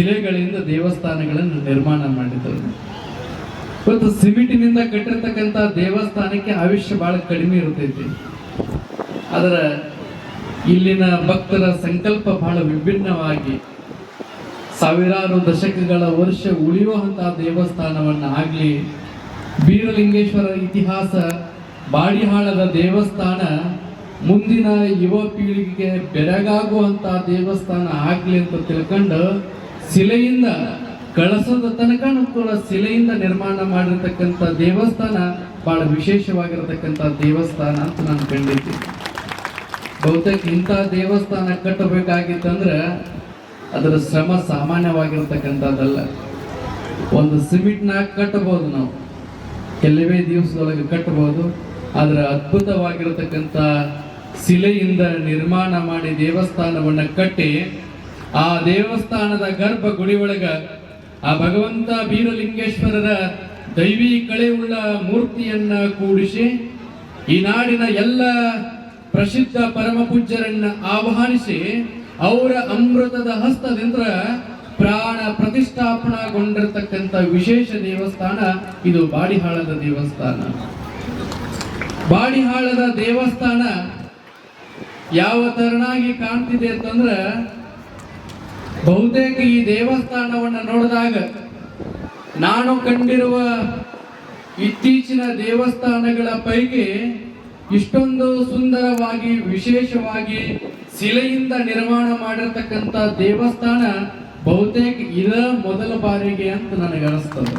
ಶಿಲೆಗಳಿಂದ ದೇವಸ್ಥಾನಗಳನ್ನು ನಿರ್ಮಾಣ ಮಾಡಿದರು. ಇವತ್ತು ಸಿಮೆಂಟಿನಿಂದ ಕಟ್ಟಿರ್ತಕ್ಕಂಥ ದೇವಸ್ಥಾನಕ್ಕೆ ಆಯುಷ್ಯ ಬಹಳ ಕಡಿಮೆ ಇರ್ತೈತಿ. ಅದರ ಇಲ್ಲಿನ ಭಕ್ತರ ಸಂಕಲ್ಪ ಬಹಳ ವಿಭಿನ್ನವಾಗಿ ಸಾವಿರಾರು ದಶಕಗಳ ವರ್ಷ ಉಳಿಯುವಂತಹ ದೇವಸ್ಥಾನವನ್ನ ಆಗಲಿ, ಬೀರಲಿಂಗೇಶ್ವರ ಇತಿಹಾಸ, ಬಾಡಿಹಾಳದ ದೇವಸ್ಥಾನ, ಮುಂದಿನ ಯುವ ಪೀಳಿಗೆಗೆ ಬೆರಗಾಗುವಂತಹ ದೇವಸ್ಥಾನ ಆಗಲಿ ಅಂತ ತಿಳ್ಕೊಂಡು ಶಿಲೆಯಿಂದ ಕಳಸದ ತನಕ ಕೂಡ ಶಿಲೆಯಿಂದ ನಿರ್ಮಾಣ ಮಾಡಿರ್ತಕ್ಕಂಥ ದೇವಸ್ಥಾನ ಬಹಳ ವಿಶೇಷವಾಗಿರತಕ್ಕಂಥ ದೇವಸ್ಥಾನ ಅಂತ ನಾನು ಕಂಡಿದ್ದೀನಿ. ಬಹುತೇಕ ಇಂಥ ದೇವಸ್ಥಾನ ಕಟ್ಟಬೇಕಾಗಿತ್ತಂದ್ರೆ ಅದರ ಶ್ರಮ ಸಾಮಾನ್ಯವಾಗಿರ್ತಕ್ಕಂಥದ್ದಲ್ಲ. ಒಂದು ಸಿಮೆಂಟ್ನಾಗ ಕಟ್ಟಬಹುದು ನಾವು. ಕೆಲವೇ ದಿವಸದೊಳಗೆ ಕಟ್ಟಬಹುದು. ಆದರೆ ಅದ್ಭುತವಾಗಿರತಕ್ಕಂಥ ಶಿಲೆಯಿಂದ ನಿರ್ಮಾಣ ಮಾಡಿ ದೇವಸ್ಥಾನವನ್ನು ಕಟ್ಟಿ ಆ ದೇವಸ್ಥಾನದ ಗರ್ಭ ಗುಡಿ ಒಳಗ ಆ ಭಗವಂತ ಬೀರಲಿಂಗೇಶ್ವರರ ದೈವಿ ಕಳೆಯುಳ್ಳ ಮೂರ್ತಿಯನ್ನ ಕೂಡಿಸಿ ಈ ನಾಡಿನ ಎಲ್ಲ ಪ್ರಸಿದ್ಧ ಪರಮ ಪೂಜ್ಯರನ್ನ ಆಹ್ವಾನಿಸಿ ಅವರ ಅಮೃತದ ಹಸ್ತದಿಂದ ಪ್ರಾಣ ಪ್ರತಿಷ್ಠಾಪನಾಗೊಂಡಿರತಕ್ಕಂಥ ವಿಶೇಷ ದೇವಸ್ಥಾನ ಇದು ಬಾಡಿಹಾಳದ ದೇವಸ್ಥಾನ. ಬಾಡಿಹಾಳದ ದೇವಸ್ಥಾನ ಯಾವ ತರನಾಗಿ ಕಾಣ್ತಿದೆ ಅಂತಂದ್ರ ಬಹುತೇಕ ಈ ದೇವಸ್ಥಾನವನ್ನು ನೋಡಿದಾಗ ನಾನು ಕಂಡಿರುವ ಇತ್ತೀಚಿನ ದೇವಸ್ಥಾನಗಳ ಪೈಕಿ ಇಷ್ಟೊಂದು ಸುಂದರವಾಗಿ, ವಿಶೇಷವಾಗಿ ಶಿಲೆಯಿಂದ ನಿರ್ಮಾಣ ಮಾಡಿರ್ತಕ್ಕಂಥ ದೇವಸ್ಥಾನ ಬಹುತೇಕ ಇದ ಮೊದಲ ಬಾರಿಗೆ ಅಂತ ನನಗೆ ಅನಿಸ್ತದೆ.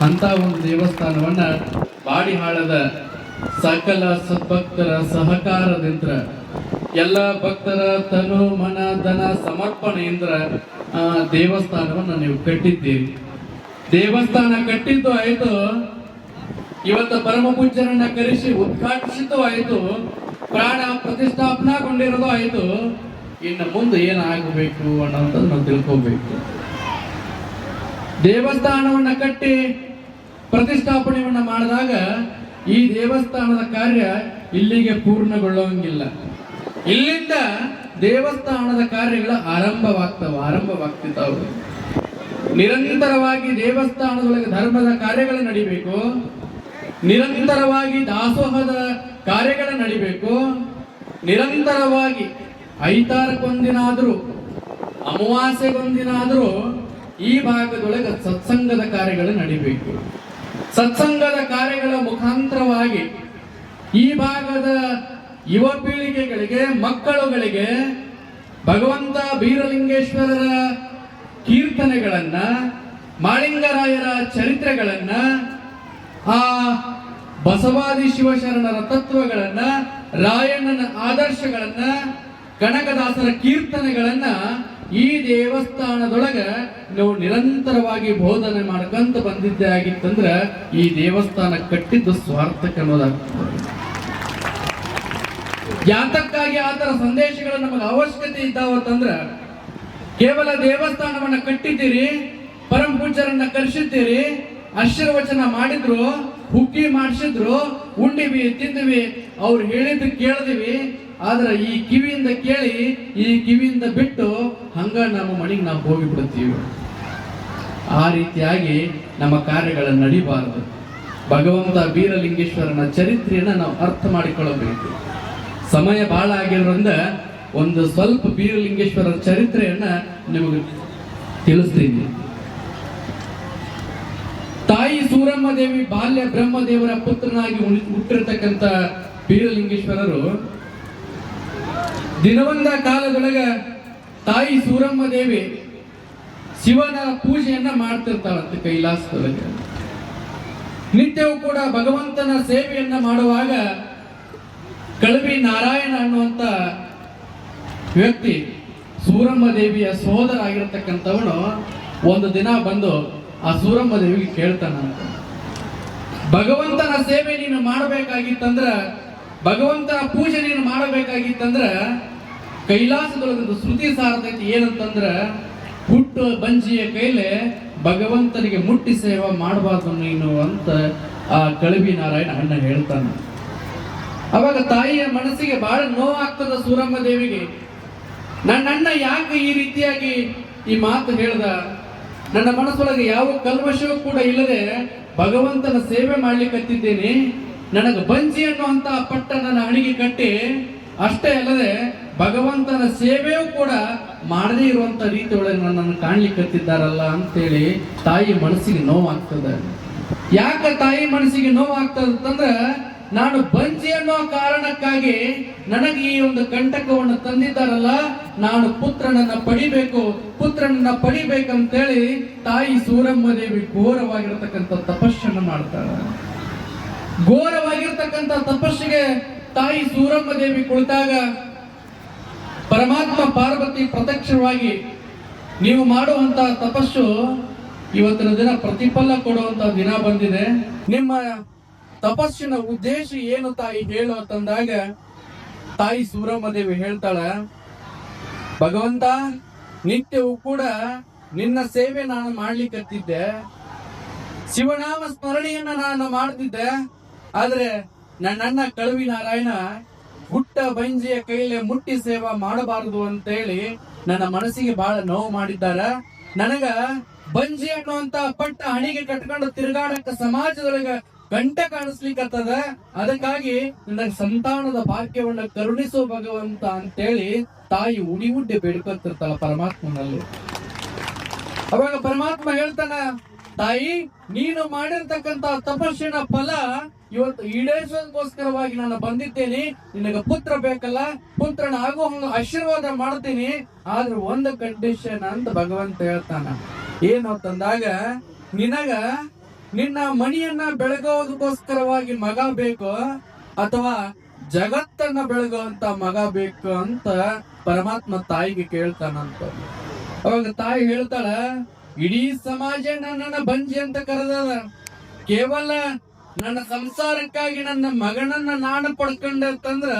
ಅಂತ ಒಂದು ದೇವಸ್ಥಾನವನ್ನ ಬಾಡಿಹಾಳದ ಸಕಲ ಸದ್ಭಕ್ತರ ಸಹಕಾರದಿಂದ ಎಲ್ಲ ಭಕ್ತರ ತನು ಮನ ಧನ ಸಮರ್ಪಣೆಯಿಂದ ದೇವಸ್ಥಾನವನ್ನು ನೀವು ಕಟ್ಟಿದ್ದೀರಿ. ದೇವಸ್ಥಾನ ಕಟ್ಟಿದ್ದು ಆಯಿತು, ಇವತ್ತು ಪರಮ ಪೂಜ್ಯರನ್ನ ಕರೆಸಿ ಉದ್ಘಾಟಿಸಿದ್ದು ಆಯಿತು, ಪ್ರಾಣ ಪ್ರತಿಷ್ಠಾಪನಾಗೊಂಡಿರೋದು ಆಯಿತು. ಇನ್ನು ಮುಂದೆ ಏನಾಗಬೇಕು ಅನ್ನೋದನ್ನ ನಾವು ತಿಳ್ಕೋಬೇಕು. ದೇವಸ್ಥಾನವನ್ನ ಕಟ್ಟಿ ಪ್ರತಿಷ್ಠಾಪನೆಯನ್ನ ಮಾಡಿದಾಗ ಈ ದೇವಸ್ಥಾನದ ಕಾರ್ಯ ಇಲ್ಲಿಗೆ ಪೂರ್ಣಗೊಳ್ಳುವಂಗಿಲ್ಲ. ಇಲ್ಲಿಂದ ದೇವಸ್ಥಾನದ ಕಾರ್ಯಗಳ ಆರಂಭವಾಗ್ತವ ಆರಂಭವಾಗ್ತಿದ್ದಾವೆ ನಿರಂತರವಾಗಿ ದೇವಸ್ಥಾನದೊಳಗೆ ಧರ್ಮದ ಕಾರ್ಯಗಳು ನಡಿಬೇಕು. ನಿರಂತರವಾಗಿ ದಾಸೋಹದ ಕಾರ್ಯಗಳು ನಡಿಬೇಕು. ನಿರಂತರವಾಗಿ ಐತಾರಕ್ಕೊಂದಿನಾದ್ರೂ, ಅಮಾವಾಸ್ಯೆಗೊಂದಿನಾದ್ರೂ ಈ ಭಾಗದೊಳಗೆ ಸತ್ಸಂಗದ ಕಾರ್ಯಗಳು ನಡಿಬೇಕು. ಸತ್ಸಂಗದ ಕಾರ್ಯಗಳ ಮುಖಾಂತರವಾಗಿ ಈ ಭಾಗದ ಯುವ ಪೀಳಿಗೆಗಳಿಗೆ, ಮಕ್ಕಳುಗಳಿಗೆ ಭಗವಂತ ಬೀರಲಿಂಗೇಶ್ವರರ ಕೀರ್ತನೆಗಳನ್ನ, ಮಾಳಿಂಗರಾಯರ ಚರಿತ್ರೆಗಳನ್ನ, ಆ ಬಸವಾದಿ ಶಿವಶರಣರ ತತ್ವಗಳನ್ನ, ರಾಯಣ್ಣನ ಆದರ್ಶಗಳನ್ನ, ಕನಕದಾಸರ ಕೀರ್ತನೆಗಳನ್ನ ಈ ದೇವಸ್ಥಾನದೊಳಗ ನೀವು ನಿರಂತರವಾಗಿ ಬೋಧನೆ ಮಾಡ್ಕಂತ ಬಂದಿದ್ದೆ ಆಗಿತ್ತಂದ್ರ ಈ ದೇವಸ್ಥಾನ ಕಟ್ಟಿದ್ದು ಸ್ವಾರ್ಥಕ್ಕೆ ಅನ್ನೋದಾಗ್ತದೆ ಯಾತಕ್ಕಾಗಿ ಆ ಸಂದೇಶಗಳ ನಮಗೆ ಅವಶ್ಯಕತೆ ಇದ್ದಾವತ್ತಂದ್ರ ಕೇವಲ ದೇವಸ್ಥಾನವನ್ನ ಕಟ್ಟಿದ್ದೀರಿ, ಪರಮ ಪೂಜ್ಯರನ್ನ ಕರೆಸಿದ್ದೀರಿ, ಆಶೀರ್ವಚನ ಮಾಡಿದ್ರು ಹುಕ್ಕಿ ಮಾಡಿಸಿದ್ರು, ಉಂಡಿವಿ, ತಿಂದಿವಿ, ಅವ್ರು ಹೇಳಿದ್ದು ಕೇಳಿದ್ವಿ, ಆದ್ರೆ ಈ ಕಿವಿಯಿಂದ ಕೇಳಿ, ಈ ಕಿವಿಯಿಂದ ಬಿಟ್ಟು ಹಂಗ ನಮ್ಮ ಮನೆಗೆ ನಾವು ಹೋಗಿ ಬಿಡ್ತೀವಿ ಆ ರೀತಿಯಾಗಿ ನಮ್ಮ ಕಾರ್ಯಗಳು ನಡಿಬಾರದು. ಭಗವಂತ ವೀರಲಿಂಗೇಶ್ವರನ ಚರಿತ್ರೆಯನ್ನ ನಾವು ಅರ್ಥ ಮಾಡಿಕೊಳ್ಳಬೇಕು. ಸಮಯ ಭಾಳ ಆಗಿರೋದ್ರಿಂದ ಒಂದು ಸ್ವಲ್ಪ ಬೀರಲಿಂಗೇಶ್ವರರ ಚರಿತ್ರೆಯನ್ನ ನಿಮಗೆ ತಿಳಿಸ್ತೀನಿ. ತಾಯಿ ಸೂರಮ್ಮ ದೇವಿ ಬಾಲ್ಯ ಬ್ರಹ್ಮದೇವರ ಪುತ್ರನಾಗಿ ಉಳಿ- ಹುಟ್ಟಿರ್ತಕ್ಕಂಥ ಬೀರಲಿಂಗೇಶ್ವರರು ದಿನವಂದ ಕಾಲದೊಳಗ ತಾಯಿ ಸೂರಮ್ಮ ದೇವಿ ಶಿವನ ಪೂಜೆಯನ್ನ ಮಾಡ್ತಿರ್ತಾಳಂತೆ ಕೈಲಾಸದೊಳಗೆ. ನಿತ್ಯವೂ ಕೂಡ ಭಗವಂತನ ಸೇವೆಯನ್ನ ಮಾಡುವಾಗ ಕಳವಿ ನಾರಾಯಣ ಅನ್ನುವಂತ ವ್ಯಕ್ತಿ ಸೂರಮ್ಮ ದೇವಿಯ ಸೋದರ ಆಗಿರತಕ್ಕಂಥವನು ಒಂದು ದಿನ ಬಂದು ಆ ಸೂರಮ್ಮ ದೇವಿಗೆ ಕೇಳ್ತಾನಂತ ಭಗವಂತನ ಸೇವೆ ನೀನು ಮಾಡಬೇಕಾಗಿತ್ತಂದ್ರ, ಭಗವಂತನ ಪೂಜೆ ನೀನು ಮಾಡಬೇಕಾಗಿತ್ತಂದ್ರ, ಕೈಲಾಸದೊಳಗೊಂದು ಶ್ರುತಿ ಸಾರತೈತಿ ಏನಂತಂದ್ರ, ಹುಟ್ಟು ಬಂಜಿಯ ಕೈಲೆ ಭಗವಂತನಿಗೆ ಮುಟ್ಟಿ ಸೇವೆ ಮಾಡಬಾರ್ದು ನೀನು ಅಂತ ಆ ಕಳವಿ ನಾರಾಯಣ ಅಣ್ಣ ಹೇಳ್ತಾನೆ. ಅವಾಗ ತಾಯಿಯ ಮನಸ್ಸಿಗೆ ಬಹಳ ನೋವಾಗ್ತದ ಸೂರಮ್ಮ ದೇವಿಗೆ ನನ್ನ ಅಣ್ಣ ಯಾಕೆ ಈ ರೀತಿಯಾಗಿ ಈ ಮಾತು ಹೇಳ್ದ? ನನ್ನ ಮನಸ್ಸೊಳಗೆ ಯಾವ ಕಲ್ಮಶವೂ ಕೂಡ ಇಲ್ಲದೆ ಭಗವಂತನ ಸೇವೆ ಮಾಡ್ಲಿಕ್ಕತ್ತಿದ್ದೇನೆ ನನಗೆ ಬಂಜಿ ಅನ್ನುವಂತ ಪಟ್ಟ ನನ್ನ ಹಣಿಗೆ ಕಟ್ಟಿ, ಅಷ್ಟೇ ಅಲ್ಲದೆ ಭಗವಂತನ ಸೇವೆಯೂ ಕೂಡ ಮಾಡದೇ ಇರುವಂತ ರೀತಿ ಒಳಗೆ ನನ್ನನ್ನು ಕಾಣ್ಲಿಕ್ಕತ್ತಿದ್ದಾರಲ್ಲ ಅಂತೇಳಿ ತಾಯಿ ಮನಸ್ಸಿಗೆ ನೋವಾಗ್ತದೆ. ಯಾಕೆ ತಾಯಿ ಮನಸ್ಸಿಗೆ ನೋವಾಗ್ತದೆ ಅಂತಂದ್ರೆ ನಾನು ಬಂಜಿ ಅನ್ನೋ ಕಾರಣಕ್ಕಾಗಿ ನನಗೆ ಈ ಒಂದು ಕಂಟಕವನ್ನು ತಂದಿದ್ದಾರಲ್ಲ, ನಾನು ಪುತ್ರನನ್ನ ಪಡಿಬೇಕು, ಪುತ್ರನನ್ನ ಪಡಿಬೇಕಂತೇಳಿ ತಾಯಿ ಸೂರಮ್ಮ ದೇವಿ ಘೋರವಾಗಿರ್ತಕ್ಕಂಥ ತಪಸ್ಸನ್ನು ಮಾಡ್ತಾಳೆ ಘೋರವಾಗಿರ್ತಕ್ಕಂಥ ತಪಸ್ಸಿಗೆ ತಾಯಿ ಸೂರಮ್ಮ ದೇವಿ ಕುಳಿತಾಗ ಪರಮಾತ್ಮ ಪಾರ್ವತಿ ಪ್ರತ್ಯಕ್ಷವಾಗಿ, ನೀವು ಮಾಡುವಂತ ತಪಸ್ಸು ಇವತ್ತಿನ ದಿನ ಪ್ರತಿಫಲ ಕೊಡುವಂತ ದಿನ ಬಂದಿದೆ. ನಿಮ್ಮ ತಪಸ್ಸಿನ ಉದ್ದೇಶ ಏನು ತಾಯಿ ಹೇಳು ಅಂತಂದಾಗ ತಾಯಿ ಸೂರಮ್ಮ ದೇವಿ ಹೇಳ್ತಾಳ, ಭಗವಂತ, ನಿತ್ಯವೂ ಕೂಡ ನಿನ್ನ ಸೇವೆ ನಾನು ಮಾಡ್ಲಿಕ್ಕತ್ತಿದ್ದೆ ಶಿವನಾಮ ಸ್ಮರಣೆಯನ್ನ ನಾನು ಮಾಡ್ತಿದ್ದೆ. ಆದ್ರೆ ನನ್ನಣ್ಣ ಕಳುವಿ ನಾರಾಯಣ ಹುಟ್ಟ ಬಂಜಿಯ ಕೈಲೇ ಮುಟ್ಟಿ ಸೇವಾ ಮಾಡಬಾರದು ಅಂತೇಳಿ ನನ್ನ ಮನಸ್ಸಿಗೆ ಬಹಳ ನೋವು ಮಾಡಿದ್ದಾರ. ನನಗ ಬಂಜಿ ಅನ್ನುವಂತ ಪಟ್ಟ ಹಣಿಗೆ ಕಟ್ಕೊಂಡು ತಿರುಗಾಡಕ ಸಮಾಜದೊಳಗ ಗಂಟೆ ಕಾಣಿಸ್ಲಿಕ್ಕತ್ತದ? ಅದಕ್ಕಾಗಿ ನನ್ನ ಸಂತಾನದ ಭಾಗ್ಯವನ್ನ ಕರುಣಿಸೋ ಭಗವಂತ ಅಂತೇಳಿ ತಾಯಿ ಉಡಿ ಉಡ್ಡಿ ಬೇಡ್ಕೊತಿರ್ತಾಳ ಪರಮಾತ್ಮನಲ್ಲಿ. ಅವಾಗ ಪರಮಾತ್ಮ ಹೇಳ್ತಾನ, ತಾಯಿ, ನೀನು ಮಾಡಿರ್ತಕ್ಕಂತ ತಪಸ್ಸಿನ ಫಲ ಇವತ್ತು ಈಡೇರಿಸೋದಕ್ಕೋಸ್ಕರವಾಗಿ ನಾನು ಬಂದಿದ್ದೇನೆ. ನಿನಗೆ ಪುತ್ರ ಬೇಕಲ್ಲ, ಪುತ್ರನ ಆಗೋ ಹಂಗ ಆಶೀರ್ವಾದ ಮಾಡ್ತೀನಿ. ಆದ್ರೆ ಒಂದು ಕಂಡೀಷನ್ ಅಂತ ಭಗವಂತ ಹೇಳ್ತಾನ. ಏನು ತಂದಾಗ, ನಿನಗ ನಿನ್ನ ಮಣಿಯನ್ನ ಬೆಳಗೋದಕ್ಕೋಸ್ಕರವಾಗಿ ಮಗ ಬೇಕು ಅಥವಾ ಜಗತ್ತನ್ನ ಬೆಳಗುವಂತ ಮಗ ಬೇಕು ಅಂತ ಪರಮಾತ್ಮ ತಾಯಿಗೆ ಕೇಳ್ತಾನಂತ. ಅವಾಗ ತಾಯಿ ಹೇಳ್ತಾಳ, ಇಡೀ ಸಮಾಜ ನನ್ನನ್ನ ಬಂಜಿ ಅಂತ ಕರೆದದ. ಕೇವಲ ನನ್ನ ಸಂಸಾರಕ್ಕಾಗಿ ನನ್ನ ಮಗನನ್ನ ನಾನು ಪಡ್ಕೊಂಡಂತಂದ್ರ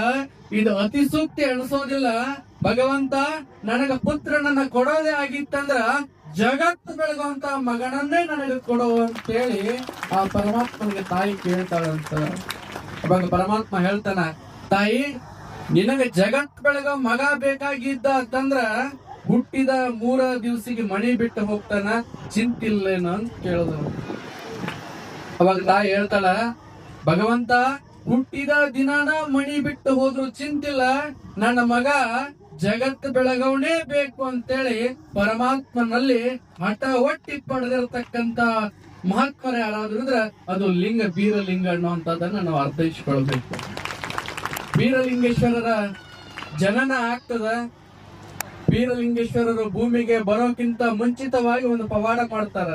ಇದು ಅತಿ ಸೂಕ್ತಿ ಅನಿಸೋದಿಲ್ಲ ಭಗವಂತ ನನಗ ಪುತ್ರನನ್ನ ಕೊಡೋದೇ ಆಗಿತ್ತಂದ್ರ ಜಗತ್ತು ಬೆಳಗುವಂತ ಮಗನನ್ನೇ ನನಗೆ ಕೊಡು ಅಂತೇಳಿ ಆ ಪರಮಾತ್ಮನಿಗೆ ತಾಯಿ ಕೇಳ್ತಾಳಂತ ಅವಾಗ ಪರಮಾತ್ಮ ಹೇಳ್ತಾನ, ತಾಯಿ, ನಿನಗೆ ಜಗತ್ ಬೆಳಗ ಮಗ ಬೇಕಾಗಿದ್ದ ಅಂತಂದ್ರ ಹುಟ್ಟಿದ ಮೂರ ದಿವಸಿಗೆ ಮಣಿ ಬಿಟ್ಟು ಹೋಗ್ತಾನ, ಚಿಂತಿಲ್ಲೇನ ಅಂತ ಕೇಳಿದ್ರು ಅವಾಗ ತಾಯಿ ಹೇಳ್ತಾಳ, ಭಗವಂತ, ಹುಟ್ಟಿದ ದಿನಾನ ಮಣಿ ಬಿಟ್ಟು ಹೋದ್ರು ಚಿಂತಿಲ್ಲ, ನನ್ನ ಮಗ ಜಗತ್ ಬೆಳಗವನೇ ಬೇಕು ಅಂತೇಳಿ ಪರಮಾತ್ಮನಲ್ಲಿ ಹಠ ಒಟ್ಟಿ ಪಡೆದಿರತಕ್ಕಂತ ಮಹಾತ್ಮರ ಯಾರಾದ್ರೂ ಇದ್ರೆ ಅದು ಲಿಂಗ ಬೀರಲಿಂಗ ಅನ್ನುವಂಥದ್ದನ್ನ ನಾವು ಅರ್ಥೈಸ್ಕೊಳ್ಬೇಕು. ಬೀರಲಿಂಗೇಶ್ವರರ ಜನನ ಆಗ್ತದ. ಬೀರಲಿಂಗೇಶ್ವರರು ಭೂಮಿಗೆ ಬರೋಕ್ಕಿಂತ ಮುಂಚಿತವಾಗಿ ಒಂದು ಪವಾಡ ಮಾಡ್ತಾರ.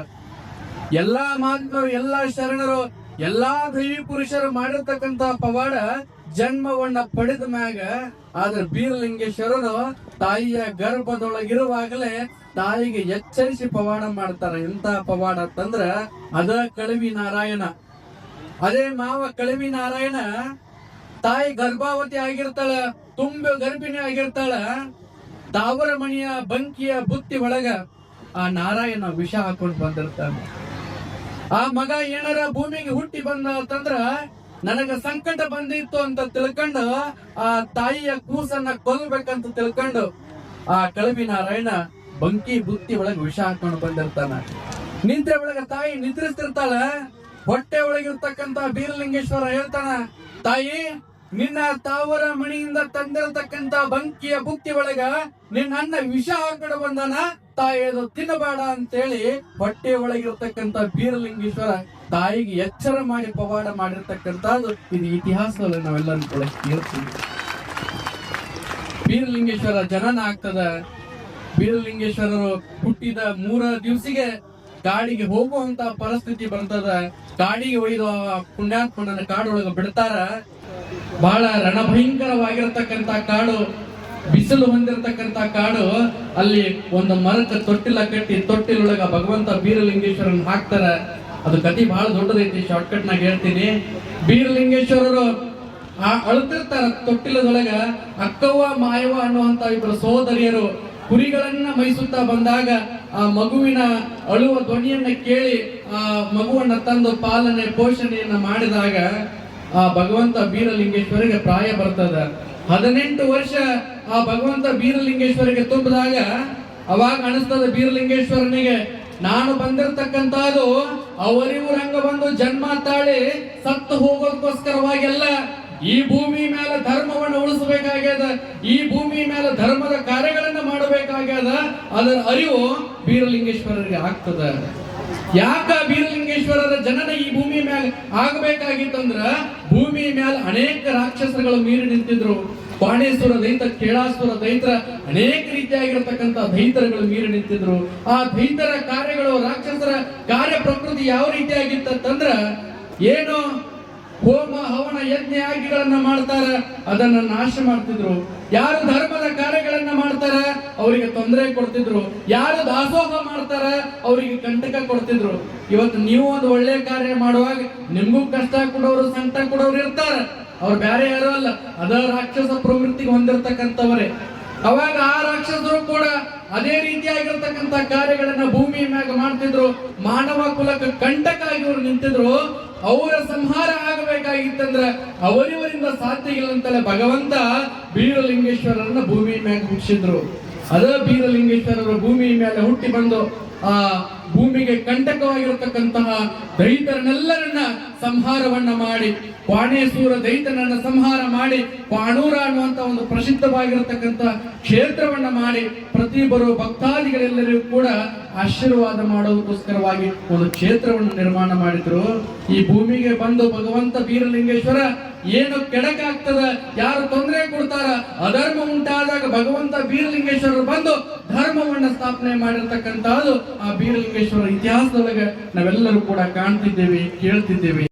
ಎಲ್ಲಾ ಮಹಾತ್ಮರು, ಎಲ್ಲಾ ಶರಣರು, ಎಲ್ಲಾ ದೈವಿ ಪುರುಷರು ಮಾಡಿರ್ತಕ್ಕಂತ ಪವಾಡ ಜನ್ಮವನ್ನ ಪಡೆದ ಮ್ಯಾಗ, ಆದ್ರೆ ಬೀರಲಿಂಗೇಶ್ವರರು ತಾಯಿಯ ಗರ್ಭದೊಳಗಿರುವಾಗಲೇ ತಾಯಿಗೆ ಎಚ್ಚರಿಸಿ ಪವಾಡ ಮಾಡ್ತಾರ. ಎಂತ ಪವಾಡ ಅಂತಂದ್ರ, ಅದ ಕಳವಿ ನಾರಾಯಣ. ಅದೇ ಮಾವ ಕಳವಿ ನಾರಾಯಣ, ತಾಯಿ ಗರ್ಭಾವತಿ ಆಗಿರ್ತಾಳ, ತುಂಬ ಗರ್ಭಿಣಿ ಆಗಿರ್ತಾಳ ತಾವರ ಮಣಿಯ ಬಂಕಿಯ ಬುತ್ತಿ ಒಳಗ ಆ ನಾರಾಯಣ ವಿಷ ಹಾಕೊಂಡು ಬಂದಿರ್ತಾನೆ. ಆ ಮಗ ಏನಾರ ಭೂಮಿಗೆ ಹುಟ್ಟಿ ಬಂದ ಅಂತಂದ್ರ ನನಗ ಸಂಕಟ ಬಂದಿತ್ತು ಅಂತ ತಿಳ್ಕೊಂಡು ಆ ತಾಯಿಯ ಕೂಸನ್ನ ಕೊಲ್ಬೇಕಂತ ತಿಳ್ಕೊಂಡು ಆ ಕಳವಿ ನಾರಾಯಣ ಬಂಕಿ ಬುತ್ತಿ ಒಳಗೆ ವಿಷ ಹಾಕೊಂಡು ಬಂದಿರ್ತಾನ. ನಿದ್ರೆ ಒಳಗ ತಾಯಿ ನಿದ್ರಿಸ್ತಿರ್ತಾಳ. ಹೊಟ್ಟೆ ಒಳಗಿರ್ತಕ್ಕಂತ ಬೀರಲಿಂಗೇಶ್ವರ ಹೇಳ್ತಾನ, ತಾಯಿ, ನಿನ್ನ ತಾವರ ಮಣಿಯಿಂದ ತಂದಿರತಕ್ಕಂತ ಬಂಕಿಯ ಬುತ್ತಿ ಒಳಗ ನಿನ್ನ ವಿಷ ಹಾಕೊಂಡು ಬಂದಾನ. ತಾಯಿ ಅದು ತಿನ್ನಬೇಡ ಅಂತೇಳಿ ಹೊಟ್ಟೆ ಒಳಗಿರ್ತಕ್ಕಂತ ಬೀರಲಿಂಗೇಶ್ವರ ತಾಯಿಗೆ ಎಚ್ಚರ ಮಾಡಿ ಪವಾಡ ಮಾಡಿರ್ತಕ್ಕಂಥದ್ದು ಇದು ಇತಿಹಾಸದಲ್ಲಿ ನಾವೆಲ್ಲರೂ ಕೂಡ ಕೇಳ್ತೀವಿ. ಬೀರಲಿಂಗೇಶ್ವರ ಜನನ ಆಗ್ತದ. ಬೀರಲಿಂಗೇಶ್ವರರು ಹುಟ್ಟಿದ ಮೂರ ದಿವಸಿಗೆ ಕಾಡಿಗೆ ಹೋಗುವಂತ ಪರಿಸ್ಥಿತಿ ಬರ್ತದ. ಕಾಡಿಗೆ ಒಯ್ದು ಪುಣ್ಯಾತ್ಮನ ಕಾಡೊಳಗ ಬಿಡ್ತಾರ. ಬಹಳ ರಣಭಯಂಕರವಾಗಿರತಕ್ಕಂತ ಕಾಡು. ಬಿಸಿಲು ಹೊಂದಿರತಕ್ಕಂತ ಕಾಡು, ಅಲ್ಲಿ ಒಂದು ಮರಕ್ಕೆ ತೊಟ್ಟಿಲ ಕಟ್ಟಿ ತೊಟ್ಟಿಲೊಳಗ ಭಗವಂತ ಬೀರಲಿಂಗೇಶ್ವರನ್ ಹಾಕ್ತಾರ. ಅದು ಕತಿ ಬಹಳ ದೊಡ್ಡದೈತಿ ಶಾರ್ಟ್ಕಟ್ ನಾಗ ಹೇಳ್ತೀನಿ. ಬೀರಲಿಂಗೇಶ್ವರರು ಆ ಅಳ್ತಿರ್ತಾರ ತೊಟ್ಟಿಲದೊಳಗ, ಅಕ್ಕವ್ವ, ಮಾಯವ್ವ ಅನ್ನುವಂತ ಇಬ್ಬರು ಸೋದರಿಯರು ಕುರಿಗಳನ್ನ ಮೈಸುತ್ತಾ ಬಂದಾಗ ಆ ಮಗುವಿನ ಅಳುವ ಧ್ವನಿಯನ್ನ ಕೇಳಿ ಆ ಮಗುವನ್ನ ತಂದು ಪಾಲನೆ, ಪೋಷಣೆಯನ್ನ ಮಾಡಿದಾಗ ಆ ಭಗವಂತ ಬೀರಲಿಂಗೇಶ್ವರಿಗೆ ಪ್ರಾಯ ಬರ್ತದ. ಹದಿನೆಂಟು ವರ್ಷ ಆ ಭಗವಂತ ಬೀರಲಿಂಗೇಶ್ವರಿಗೆ ತುಂಬಿದಾಗ, ಅವಾಗ ಅನಿಸ್ತದ ಬೀರಲಿಂಗೇಶ್ವರನಿಗೆ, ನಾನು ಬಂದಿರತಕ್ಕಂತಹದು ಅವರಿವು ರಂಗ ಬಂದು ಜನ್ಮ ತಾಳಿ ಸತ್ತು ಹೋಗೋದಕ್ಕೋಸ್ಕರವಾಗೆಲ್ಲ ಈ ಭೂಮಿ ಮೇಲೆ ಧರ್ಮವನ್ನು ಉಳಿಸಬೇಕಾಗ್ಯದ, ಈ ಭೂಮಿ ಮೇಲೆ ಧರ್ಮದ ಕಾರ್ಯಗಳನ್ನು ಮಾಡಬೇಕಾಗ್ಯದ, ಅದರ ಅರಿವು ಬೀರಲಿಂಗೇಶ್ವರರಿಗೆ ಆಗ್ತದ. ಯಾಕ ಬೀರಲಿಂಗೇಶ್ವರರ ಜನನ ಈ ಭೂಮಿ ಮ್ಯಾಲ ಆಗಬೇಕಾಗಿತ್ತಂದ್ರ ಭೂಮಿ ಮ್ಯಾಲ ಅನೇಕ ರಾಕ್ಷಸರುಗಳು ಮೀರಿ ನಿಂತಿದ್ರು. ಬಾಣೇಶ್ವರ ದೈತ, ಕೇಳಾಸುರ ದೈತ್ರ ಅನೇಕ ರೀತಿಯಾಗಿರತಕ್ಕಂತ ದೈತರಗಳು ಮೀರಿ ನಿಂತಿದ್ರು. ಆ ದೈತರ ಕಾರ್ಯಗಳು ರಾಕ್ಷಸರ ಕಾರ್ಯ ಪ್ರಕೃತಿ ಯಾವ ರೀತಿಯಾಗಿತ್ತಂದ್ರ ಏನು ಹೋಮ, ಹವನ, ಯಜ್ಞ ಯಾಗಿಗಳನ್ನ ಮಾಡ್ತಾರ, ಅದನ್ನ ನಾಶ ಮಾಡ್ತಿದ್ರು. ಯಾರು ಧರ್ಮದ ಕಾರ್ಯಗಳನ್ನ ಮಾಡ್ತಾರ, ಅವರಿಗೆ ತೊಂದರೆ ಕೊಡ್ತಿದ್ರು. ಯಾರು ದಾಸೋಹ ಮಾಡ್ತಾರ, ಅವರಿಗೆ ಕಂಟಕ ಕೊಡ್ತಿದ್ರು. ಇವತ್ತು ನೀವು ಒಂದು ಒಳ್ಳೆ ಕಾರ್ಯ ಮಾಡುವಾಗ ನಿಮ್ಗೂ ಕಷ್ಟ ಕೊಡೋರು, ಸಂಕಟ ಕೊಡೋರು ಇರ್ತಾರ. ಅವ್ರು ಬೇರೆ ಯಾರು ಅಲ್ಲ. ಅದ ರಾಕ್ಷಸ ಪ್ರವೃತ್ತಿಗೆ ಹೊಂದಿರತಕ್ಕಂಥವರೇ. ಅವಾಗ ಆ ರಾಕ್ಷಸರು ಕೂಡ ಅದೇ ರೀತಿಯಾಗಿರ್ತಕ್ಕಂಥ ಕಾರ್ಯಗಳನ್ನ ಭೂಮಿ ಮ್ಯಾಗ ಮಾಡ್ತಿದ್ರು. ಮಾನವ ಕುಲಕ್ಕೆ ಕಂಟಕಾಗಿ ಅವರು ನಿಂತಿದ್ರು. ಅವರ ಸಂಹಾರ ಆಗಬೇಕಾಗಿತ್ತಂದ್ರ ಅವರಿವರಿಂದ ಸಾಧ್ಯ ಇಲ್ಲ ಅಂತಲೇ ಭಗವಂತ ಬೀರಲಿಂಗೇಶ್ವರರನ್ನ ಭೂಮಿ ಮೇಲೆ ಹುಟ್ಟಿಸಿದ್ರು ಅದೇ ಬೀರಲಿಂಗೇಶ್ವರರು ಭೂಮಿ ಮೇಲೆ ಹುಟ್ಟಿ ಬಂದು ಆ ಭೂಮಿಗೆ ಕಂಟಕವಾಗಿರತಕ್ಕಂತಹ ದೈತರನ್ನೆಲ್ಲರನ್ನ ಸಂಹಾರವನ್ನ ಮಾಡಿ ಪಾಣೇಶ್ವರ ದೈತನನ್ನ ಸಂಹಾರ ಮಾಡಿ, ಪಾಣೂರ ಅನ್ನುವಂತ ಒಂದು ಪ್ರಸಿದ್ಧವಾಗಿರತಕ್ಕಂತ ಕ್ಷೇತ್ರವನ್ನ ಮಾಡಿ ಪ್ರತಿ ಬರುವ ಭಕ್ತಾದಿಗಳೆಲ್ಲರಿಗೂ ಕೂಡ ಆಶೀರ್ವಾದ ಮಾಡೋದಕ್ಕೋಸ್ಕರವಾಗಿ ಒಂದು ಕ್ಷೇತ್ರವನ್ನು ನಿರ್ಮಾಣ ಮಾಡಿದ್ರು. ಈ ಭೂಮಿಗೆ ಬಂದು ಭಗವಂತ ಬೀರಲಿಂಗೇಶ್ವರ ಏನು ಕೆಡಕಾಗ್ತದ ಯಾರು ತೊಂದರೆ ಕೊಡ್ತಾರ, ಅಧರ್ಮ ಉಂಟಾದಾಗ ಭಗವಂತ ಬೀರಲಿಂಗೇಶ್ವರರು ಬಂದು ಧರ್ಮವನ್ನ ಸ್ಥಾಪನೆ ಮಾಡಿರ್ತಕ್ಕಂಥದ್ದು ಆ ಬೀರಲಿಂಗೇಶ್ವರ ಇತಿಹಾಸದೊಳಗೆ ನಾವೆಲ್ಲರೂ ಕೂಡ ಕಾಣ್ತಿದ್ದೇವೆ, ಕೇಳ್ತಿದ್ದೇವೆ.